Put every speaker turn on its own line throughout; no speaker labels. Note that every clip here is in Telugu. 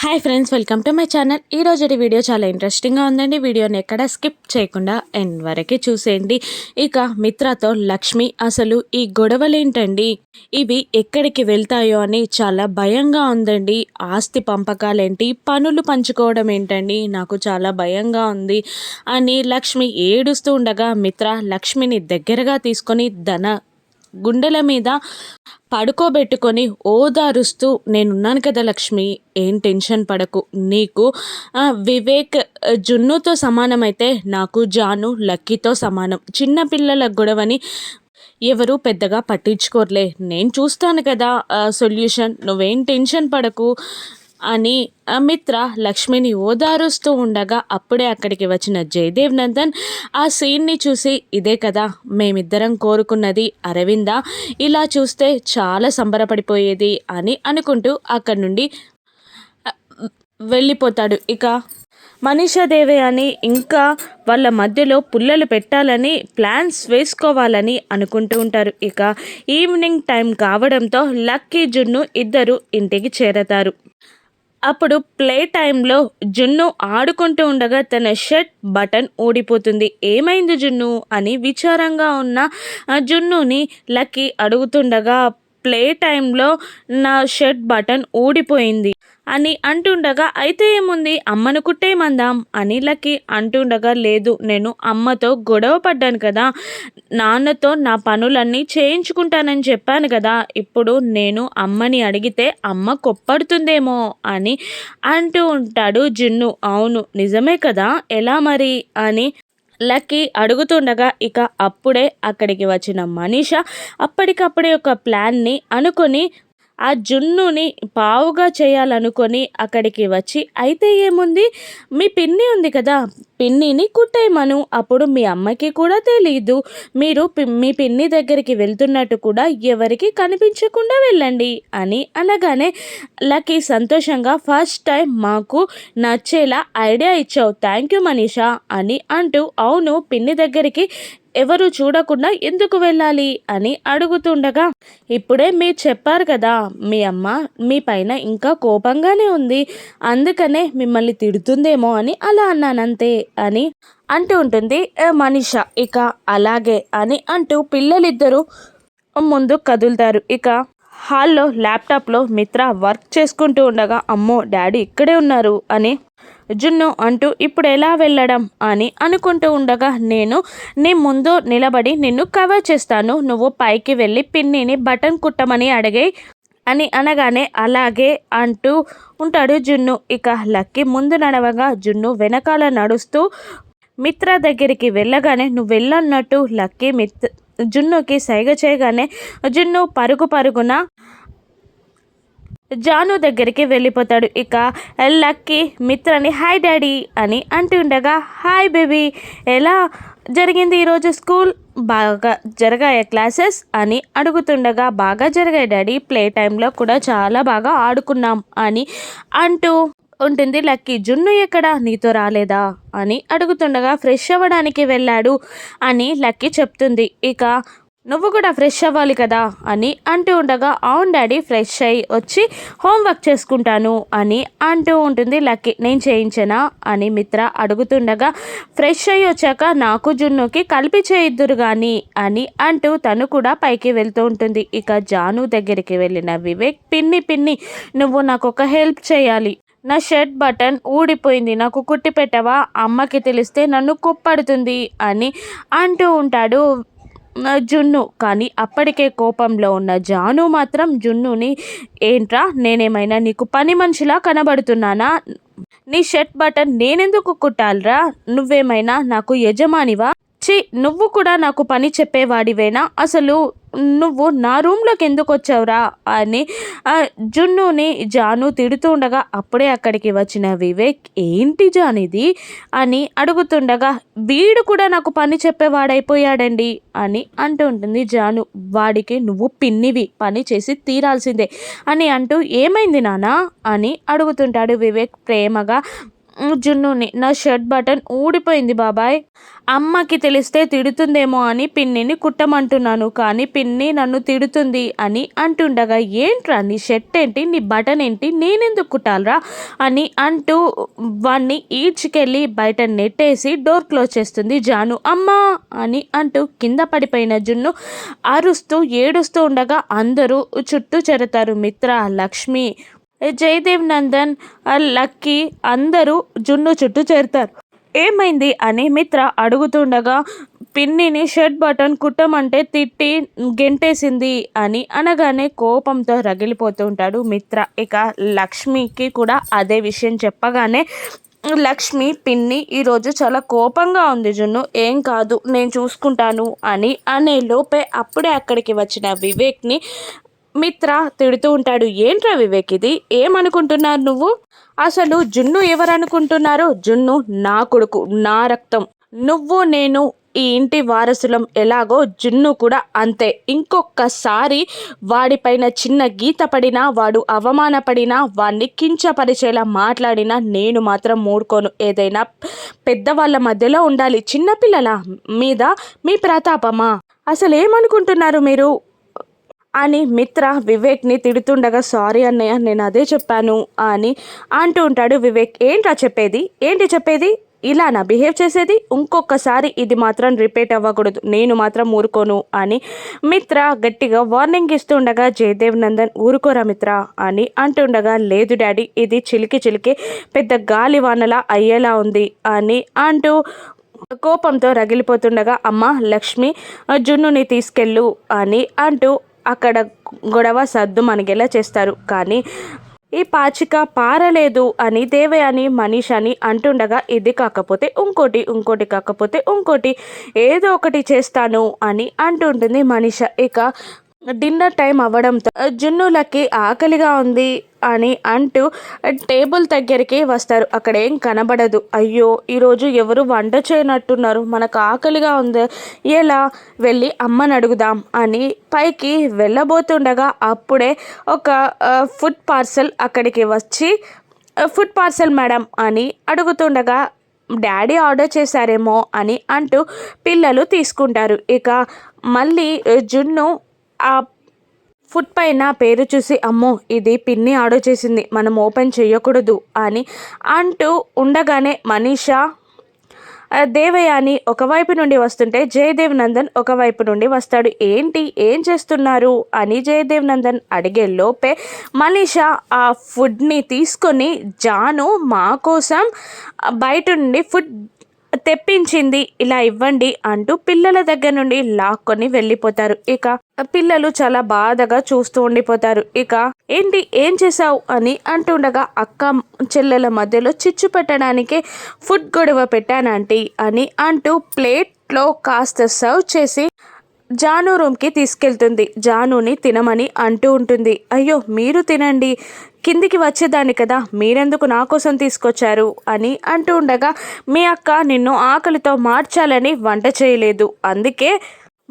Hi friends welcome to my channel ఈ రోజు వీడియో చాలా ఇంట్రెస్టింగ్గా ఉందండి. వీడియోని ఎక్కడ స్కిప్ చేయకుండా ఎండ్ వరకే చూసేయండి. ఇక మిత్రతో లక్ష్మి అసలు ఈ గొడవలేంటండి? ఇవి ఎక్కడికి వెళ్తాయో అని చాలా భయంగా ఉందండి. ఆస్తి పంపకాలేంటి? పనులు పంచుకోవడం ఏంటండి? నాకు చాలా భయంగా ఉంది అని లక్ష్మి ఏడుస్తూ ఉండగా మిత్ర లక్ష్మిని దగ్గరగా తీసుకొని ధన గుండెల మీద పడుకోబెట్టుకొని ఓదారుస్తూ నేనున్నాను కదా లక్ష్మి ఏం టెన్షన్ పడకు. నీకు వివేక్ జున్నుతో సమానమైతే నాకు జాను లక్కీతో సమానం. చిన్నపిల్లల గొడవని ఎవరు పెద్దగా పట్టించుకోర్లే. నేను చూస్తాను కదా సొల్యూషన్. నువ్వేం టెన్షన్ పడకు. అని మిత్ర లక్ష్మిని ఓదారుస్తూ ఉండగా అప్పుడే అక్కడికి వచ్చిన జయదేవ్ నందన్ ఆ సీన్ని చూసి ఇదే కదా మేమిద్దరం కోరుకున్నది అరవింద ఇలా చూస్తే చాలా సంబరపడిపోయేది అని అనుకుంటూ అక్కడి నుండి వెళ్ళిపోతాడు ఇక. మనీషాదేవి అని ఇంకా వాళ్ళ మధ్యలో పుల్లలు పెట్టాలని ప్లాన్స్ వేసుకోవాలని అనుకుంటూ ఉంటారు ఇక. ఈవినింగ్ టైం కావడంతో లక్కీ జున్ను ఇద్దరు ఇంటికి చేరతారు. అప్పుడు ప్లే టైంలో జున్ను ఆడుకుంటూ ఉండగా తన షర్ట్ బటన్ ఊడిపోతుంది. ఏమైంది జున్ను? అని విచారంగా ఉన్న జున్నుని లక్కీ అడుగుతుండగా ప్లే టైంలో నా షర్ట్ బటన్ ఊడిపోయింది. అని అంటుండగా అయితే ఏముంది? అమ్మను కుట్టేయమందాం అనిలకి అంటుండగా లేదు నేను అమ్మతో గొడవ పడ్డాను కదా. నాన్నతో నా పనులన్నీ చేయించుకుంటానని చెప్పాను కదా. ఇప్పుడు నేను అమ్మని అడిగితే అమ్మ కొప్పడుతుందేమో అని అంటూ ఉంటాడు జిన్ను. అవును నిజమే కదా. ఎలా మరి? అని లక్కీ అడుగుతుండగా ఇక అప్పుడే అక్కడికి వచ్చిన మనీష అప్పటికప్పుడే ఒక ప్లాన్ని అనుకొని ఆ జున్నుని పావుగా చేయాలనుకొని అక్కడికి వచ్చి అయితే ఏముంది? మీ పిన్ని ఉంది కదా పిన్నిని కుట్టేయమను. అప్పుడు మీ అమ్మకి కూడా తెలియదు మీరు మీ పిన్ని దగ్గరికి వెళ్తున్నట్టు కూడా ఎవరికి కనిపించకుండా వెళ్ళండి అని అనగానే లక్కీ సంతోషంగా ఫస్ట్ టైం మాకు నచ్చేలా ఐడియా ఇచ్చావు. థ్యాంక్ యూ మనీషా అని అంటూ అవును పిన్ని దగ్గరికి ఎవరు చూడకుండా ఎందుకు వెళ్ళాలి? అని అడుగుతుండగా ఇప్పుడే మీరు చెప్పారు కదా మీ అమ్మ మీ పైన ఇంకా కోపంగానే ఉంది. అందుకనే మిమ్మల్ని తిడుతుందేమో అని అలా అన్నానంతే. అని అంటూ ఉంటుంది. మనిష ఇక అలాగే అని అంటూ పిల్లలిద్దరూ ముందు కదులుతారు. ఇక హాల్లో ల్యాప్టాప్లో మిత్ర వర్క్ చేసుకుంటూ ఉండగా అమ్మో డాడీ ఇక్కడే ఉన్నారు అని జున్ను అంటూ ఇప్పుడు ఎలా వెళ్ళడం? అని అనుకుంటూ ఉండగా నేను నీ ముందు నిలబడి నిన్ను కవర్ చేస్తాను. నువ్వు పైకి వెళ్ళి పిన్నిని బటన్ కుట్టమని అడిగే అని అనగానే అలాగే అంటూ ఉంటాడు జున్ను. ఇక లక్కీ ముందు నడవగా జున్ను వెనకాల నడుస్తూ మిత్ర దగ్గరికి వెళ్ళగానే నువ్వు వెళ్ళన్నట్టు లక్కీ మిత్ర జున్నుకి సైగ చేయగానే జున్ను పరుగు పరుగున జాను దగ్గరికి వెళ్ళిపోతాడు. ఇక లక్కీ మిత్రని హాయ్ డాడీ అని అంటుండగా హాయ్ బేబీ ఎలా జరిగింది ఈరోజు స్కూల్? బాగా జరిగాయి క్లాసెస్ అని అడుగుతుండగా బాగా జరిగాయి డాడీ ప్లే టైంలో కూడా చాలా బాగా ఆడుకున్నాం అని అంటూ ఉంటుంది. లక్కీ జున్ను ఎక్కడ? నీతో రాలేదా? అని అడుగుతుండగా ఫ్రెష్ అవ్వడానికి వెళ్ళాడు అని లక్కీ చెప్తుంది. ఇక నువ్వు కూడా ఫ్రెష్ అవ్వాలి కదా అని అంటూ ఉండగా అవును డాడీ ఫ్రెష్ అయ్యి వచ్చి హోంవర్క్ చేసుకుంటాను అని అంటూ ఉంటుంది. లక్కీ నేను చేయించనా? అని మిత్ర అడుగుతుండగా ఫ్రెష్ అయ్యి వచ్చాక నాకు జున్నుకి కలిపి చేయిద్దురు కానీ అని అంటూ తను కూడా పైకి వెళ్తూ ఉంటుంది. ఇక జాను దగ్గరికి వెళ్ళిన వివేక్ పిన్ని పిన్ని నువ్వు నాకు ఒక హెల్ప్ చేయాలి. నా షర్ట్ బటన్ ఊడిపోయింది నాకు కుట్టి పెట్టవా అమ్మకి తెలిస్తే నన్ను కుప్పడుతుంది అని అంటూ ఉంటాడు జున్ను. కానీ అప్పటికే కోపంలో ఉన్న జాను మాత్రం జున్నుని ఏంట్రా నేనేమైనా నీకు పని మనిషిలా కనబడుతున్నానా? నీ షర్ట్ బటన్ నేనెందుకు కుట్టాలరా? నువ్వేమైనా నాకు యజమానివా? చి నువ్వు కూడా నాకు పని చెప్పేవాడివేనా? అసలు నువ్వు నా రూమ్లోకి ఎందుకు వచ్చావురా అని జున్నుని జాను తిడుతూ ఉండగా అప్పుడే అక్కడికి వచ్చిన వివేక్ ఏంటి జానిది? అని అడుగుతుండగా వీడు కూడా నాకు పని చెప్పేవాడైపోయాడండి అని అంటూ ఉంటుంది జాను. వాడికి నువ్వు పిన్నివి పని చేసి తీరాల్సిందే అని అంటూ ఏమైంది నానా అని అడుగుతుంటాడు వివేక్ ప్రేమగా. జున్నుని నా షర్ట్ బటన్ ఊడిపోయింది బాబాయ్. అమ్మకి తెలిస్తే తిడుతుందేమో అని పిన్నిని కుట్టమంటున్నాను. కానీ పిన్ని నన్ను తిడుతుంది అని అంటుండగా ఏంట్రా నీ షర్ట్ ఏంటి నీ బటన్ ఏంటి నేనెందుకు కుట్టాలరా? అని అంటూ వాణ్ణి ఈడ్చుకెళ్ళి బయట నెట్టేసి డోర్ క్లోజ్ చేస్తుంది జాను. అమ్మా! అని అంటూ కింద పడిపోయిన జున్ను అరుస్తూ ఏడుస్తూ ఉండగా అందరూ చుట్టూ చేరతారు. మిత్ర లక్ష్మి జయదేవ్ నందన్ లక్కీ అందరూ జున్ను చుట్టూ చేరుతారు. ఏమైంది అని మిత్ర అడుగుతుండగా పిన్నిని షర్ట్ బటన్ కుట్టమంటే తిట్టి గెంటేసింది అని అనగానే కోపంతో రగిలిపోతూ ఉంటాడు మిత్ర. ఇక లక్ష్మికి కూడా అదే విషయం చెప్పగానే లక్ష్మి పిన్ని ఈరోజు చాలా కోపంగా ఉంది జున్ను. ఏం కాదు నేను చూసుకుంటాను అని అనే లోపే అప్పుడే అక్కడికి వచ్చిన వివేక్ని మిత్ర తిడుతూ ఉంటాడు ఏంట్రా వివేక్ ఇది? ఏమనుకుంటున్నారు నువ్వు? అసలు జున్ను ఎవరనుకుంటున్నారు? జున్ను నా కొడుకు నా రక్తం. నువ్వు నేను ఈ ఇంటి వారసులం ఎలాగో జున్ను కూడా అంతే. ఇంకొకసారి వాడిపైన చిన్న గీత పడినా వాడు అవమానపడినా వాడిని కించపరిచేలా మాట్లాడినా నేను మాత్రం మూడుకోను ఏదైనా పెద్దవాళ్ళ మధ్యలో ఉండాలి. చిన్నపిల్లల మీద మీ ప్రతాపమా? అసలు ఏమనుకుంటున్నారు మీరు? అని మిత్ర వివేక్ని తిడుతుండగా సారీ అన్నయ్య నేను అదే చెప్పాను అని అంటూ ఉంటాడు వివేక్. ఏంట్రా చెప్పేది? ఏంటి చెప్పేది? ఇలా నా బిహేవ్ చేసేది? ఇంకొకసారి ఇది మాత్రం రిపీట్ అవ్వకూడదు. నేను మాత్రం ఊరుకోను అని మిత్ర గట్టిగా వార్నింగ్ ఇస్తుండగా జయదేవ్ నందన్ ఊరుకోరా మిత్ర అని అంటుండగా లేదు డాడీ ఇది చిలికి చిలికి పెద్ద గాలి వానలా అయ్యేలా ఉంది అని అంటూ కోపంతో రగిలిపోతుండగా అమ్మ లక్ష్మి జున్నుని తీసుకెళ్ళు అని అంటూ అక్కడ గొడవ సర్దు మనకెలా చేస్తారు? కానీ ఈ పాచిక పారలేదు అని దేవయాని మనీష్ అని అంటుండగా ఇది కాకపోతే ఇంకోటి ఇంకోటి కాకపోతే ఇంకోటి ఏదో ఒకటి చేస్తాను అని అంటుంటుంది మనీష. ఇక డిన్నర్ టైం అవ్వడంతో జున్నులకి ఆకలిగా ఉంది అని అంటూ టేబుల్ దగ్గరికి వస్తారు. అక్కడ ఏం కనబడదు. అయ్యో ఈరోజు ఎవరు వంట చేయనట్టున్నారు. మనకు ఆకలిగా ఉంది. ఎలా? వెళ్ళి అమ్మని అడుగుదాం అని పైకి వెళ్ళబోతుండగా అప్పుడే ఒక ఫుడ్ పార్సల్ అక్కడికి వచ్చి ఫుడ్ పార్సల్ మేడం అని అడుగుతుండగా డాడీ ఆర్డర్ చేశారేమో అని అంటూ పిల్లలు తీసుకుంటారు. ఇక మళ్ళీ జున్ను ఆ ఫుడ్ పైన పేరు చూసి అమ్మో ఇది పిన్ని ఆర్డర్ చేసింది మనం ఓపెన్ చేయకూడదు అని అంటూ ఉండగానే మనీషా దేవయాని ఒకవైపు నుండి వస్తుంటే జయదేవ్ నందన్ ఒకవైపు నుండి వస్తాడు. ఏంటి? ఏం చేస్తున్నారు? అని జయదేవ్ నందన్ అడిగే లోపే మనీషా ఆ ఫుడ్ని తీసుకొని జాను మా కోసం బయట నుండి ఫుడ్ తెప్పించింది ఇలా ఇవ్వండి అంటూ పిల్లల దగ్గర నుండి లాక్కొని వెళ్ళిపోతారు. ఇక పిల్లలు చాలా బాధగా చూస్తూ ఉండిపోతారు. ఇక ఏంటి ఏం చేసావు అని అంటుండగా అక్క చెల్లెల మధ్యలో చిచ్చు పెట్టడానికే ఫుడ్ గొడవ పెట్టానంటీ అని అంటూ ప్లేట్లో కాస్త సర్వ్ చేసి జాను రూమ్కి తీసుకెళ్తుంది. జానుని తినమని అంటూ ఉంటుంది. అయ్యో మీరు తినండి. కిందికి వచ్చేదాన్ని కదా మీరెందుకు నా కోసం తీసుకొచ్చారు? అని అంటూ ఉండగా మీ అక్క నిన్ను ఆకలితో మార్చాలని వంట చేయలేదు. అందుకే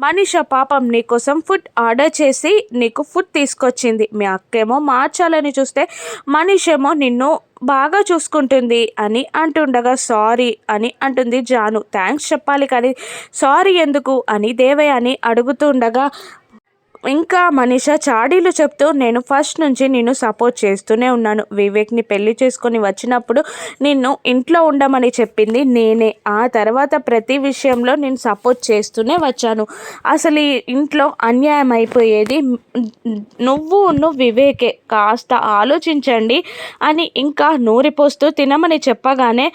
మనీష పాపం నీకోసం ఫుడ్ ఆర్డర్ చేసి నీకు ఫుడ్ తీసుకొచ్చింది. మీ అక్కేమో మార్చాలని చూస్తే మనీష్ ఏమో నిన్ను బాగా చూసుకుంటుంది అని అంటుండగా సారీ అని అంటుంది జాను. థ్యాంక్స్ చెప్పాలి కానీ సారీ ఎందుకు? అని దేవయ్య అని అడుగుతుండగా ఇంకా మనీష చాడీలు చెప్తూ నేను ఫస్ట్ నుంచి నిన్ను సపోర్ట్ చేస్తూనే ఉన్నాను. వివేక్ని పెళ్ళి చేసుకొని వచ్చినప్పుడు నిన్ను ఇంట్లో ఉండమని చెప్పింది నేనే. ఆ తర్వాత ప్రతి విషయంలో నేను సపోర్ట్ చేస్తూనే వచ్చాను. అసలు ఈ ఇంట్లో అన్యాయం అయిపోయేది నువ్వు నువ్వు వివేకే. కాస్త ఆలోచించండి అని ఇంకా నూరిపోస్తూ తినమని చెప్పగానే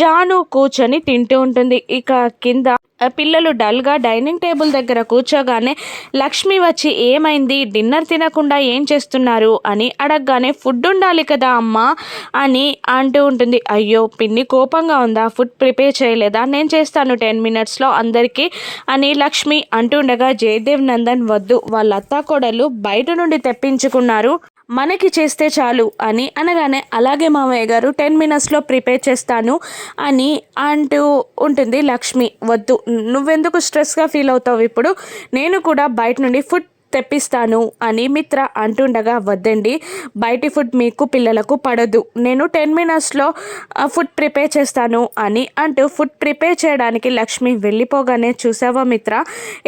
జాను కూర్చొని తింటూ ఉంటుంది. ఇక కింద పిల్లలు డల్గా డైనింగ్ టేబుల్ దగ్గర కూర్చోగానే లక్ష్మి వచ్చి ఏమైంది? డిన్నర్ తినకుండా ఏం చేస్తున్నారు? అని అడగగానే ఫుడ్ ఉండాలి కదా అమ్మా అని అంటూ ఉంటుంది. అయ్యో పిన్ని కోపంగా ఉందా? ఫుడ్ ప్రిపేర్ చేయలేదా? నేను చేస్తాను టెన్ మినిట్స్లో అందరికీ అని లక్ష్మి అంటుండగా జయదేవ్ నందన్ వద్దు వాళ్ళ అత్తాకోడలు బయట నుండి తెప్పించుకున్నారు. మనకి చేస్తే చాలు అని అనగానే అలాగే మామయ్య గారు టెన్ మినిట్స్లో ప్రిపేర్ చేస్తాను అని అంటూ ఉంటుంది లక్ష్మి. వద్దు నువ్వెందుకు స్ట్రెస్గా ఫీల్ అవుతావు ఇప్పుడు? నేను కూడా బయట నుండి ఫుడ్ తెప్పిస్తాను అని మిత్ర అంటుండగా వద్దండి బయటి ఫుడ్ మీకు పిల్లలకు పడదు. నేను టెన్ మినిట్స్లో ఫుడ్ ప్రిపేర్ చేస్తాను అని అంటూ ఫుడ్ ప్రిపేర్ చేయడానికి లక్ష్మి వెళ్ళిపోగానే చూసావా మిత్ర?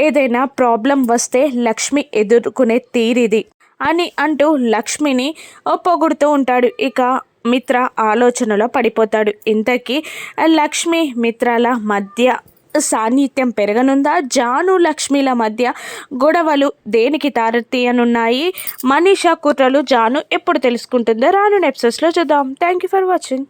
ఏదైనా ప్రాబ్లం వస్తే లక్ష్మి ఎదుర్కొనే తీరిది. అని అంటూ లక్ష్మిని పొగుడుతూ ఉంటాడు. ఇక మిత్ర ఆలోచనలో పడిపోతాడు. ఇంతకీ లక్ష్మి మిత్రాల మధ్య సాన్నిధ్యం పెరగనుందా? జాను లక్ష్మిల మధ్య గొడవలు దేనికి తారతీయనున్నాయి మనీషా కుట్రలు జాను ఎప్పుడు తెలుసుకుంటుందో రాను నెప్సెస్లో చూద్దాం. Thank you for watching